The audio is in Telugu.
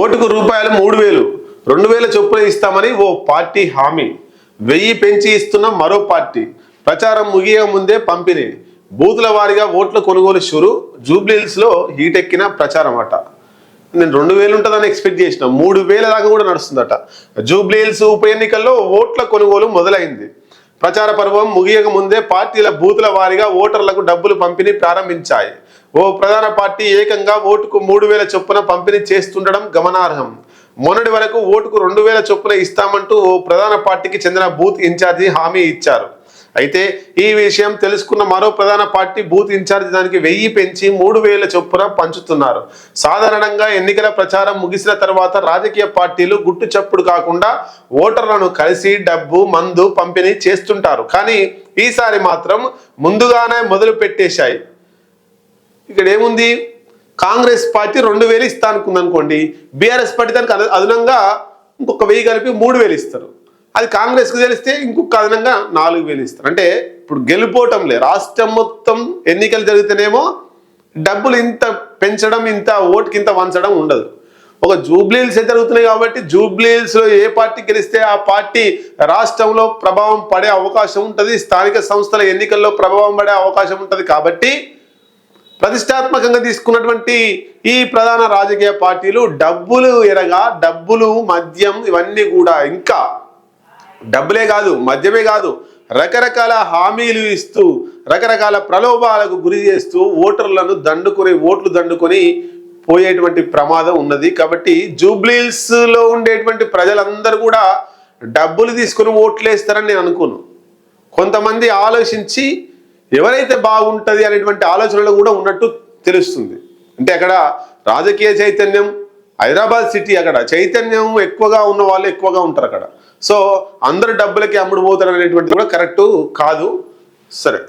ఓటుకు రూపాయలు మూడు వేలు. రెండు వేల చొప్పున ఇస్తామని ఓ పార్టీ హామీ. వెయ్యి పెంచి ఇస్తున్న మరో పార్టీ. ప్రచారం ముగియ ముందే పంపిణీ. బూతుల వారీగా ఓట్ల కొనుగోలు షురు. జూబ్లీహిల్స్లో హీట్ ఎక్కిన ప్రచారం అట నేను రెండు వేలు ఉంటుందని ఎక్స్పెక్ట్ చేసిన. మూడు వేల దాకా కూడా నడుస్తుందట. జూబ్లీహిల్స్ ఉప ఎన్నికల్లో ఓట్ల కొనుగోలు మొదలైంది. ప్రచార పర్వం ముగియక ముందే పార్టీల బూతుల వారీగా ఓటర్లకు డబ్బులు పంపిణీ ప్రారంభించాయి. ఓ ప్రధాన పార్టీ ఏకంగా ఓటుకు మూడు వేల చొప్పున పంపిణీ చేస్తుండడం గమనార్హం. మొన్నటి వరకు ఓటుకు రెండు వేల చొప్పున ఇస్తామంటూ ఓ ప్రధాన పార్టీకి చెందిన బూత్ ఇన్ఛార్జి హామీ ఇచ్చారు. అయితే ఈ విషయం తెలుసుకున్న మరో ప్రధాన పార్టీ బూత్ ఇన్ఛార్జ్ దానికి వెయ్యి పెంచి మూడు వేల చొప్పున పంచుతున్నారు. సాధారణంగా ఎన్నికల ప్రచారం ముగిసిన తర్వాత రాజకీయ పార్టీలు గుట్టు చప్పుడు కాకుండా ఓటర్లను కలిసి డబ్బు మందు పంపిణీ చేస్తుంటారు. కానీ ఈసారి మాత్రం ముందుగానే మొదలు పెట్టేశాయి ఇక్కడ ఏముంది? కాంగ్రెస్ పార్టీ రెండు వేలు ఇస్తా అనుకుంది అనుకోండి బీఆర్ఎస్ పార్టీ దానికి అద- అదనంగా ఇంకొక వెయ్యి కలిపి మూడు వేలు ఇస్తారు. అది కాంగ్రెస్కి తెలిస్తే ఇంకొక అదనంగా నాలుగు వేలు ఇస్తారు. అంటే ఇప్పుడు గెలుపోవటంలే రాష్ట్రం మొత్తం ఎన్నికలు జరిగితేనేమో డబ్బులు ఇంత పెంచడం ఇంత ఓటుకి ఇంత వంచడం ఉండదు. ఒక జూబ్లీల్స్ జరుగుతున్నాయి కాబట్టి జూబ్లీల్స్లో ఏ పార్టీ గెలిస్తే ఆ పార్టీ రాష్ట్రంలో ప్రభావం పడే అవకాశం ఉంటుంది స్థానిక సంస్థల ఎన్నికల్లో ప్రభావం పడే అవకాశం ఉంటుంది కాబట్టి ప్రతిష్టాత్మకంగా తీసుకున్నటువంటి ఈ ప్రధాన రాజకీయ పార్టీలు డబ్బులు ఎరగా డబ్బులు మద్యం ఇవన్నీ కూడా ఇంకా డబ్బులే కాదు మద్యమే కాదు రకరకాల హామీలు ఇస్తూ రకరకాల ప్రలోభాలకు గురి చేస్తూ ఓటర్లను దండుకొని ఓట్లు దండుకొని పోయేటువంటి ప్రమాదం ఉన్నది. కాబట్టి జూబ్లీల్స్లో ఉండేటువంటి ప్రజలందరూ కూడా డబ్బులు తీసుకొని ఓట్లు వేస్తారని నేను అనుకోను. కొంతమంది ఆలోచించి ఎవరైతే బాగుంటుంది అనేటువంటి ఆలోచనలు కూడా ఉన్నట్టు తెలుస్తుంది. అంటే అక్కడ రాజకీయ చైతన్యం హైదరాబాద్ సిటీ అక్కడ చైతన్యం ఎక్కువగా ఉన్న వాళ్ళు ఎక్కువగా ఉంటారు అక్కడ. సో అందరు డబ్బులకి అమ్ముడు పోతారు అనేటువంటిది కూడా కరెక్ట్ కాదు. సరే.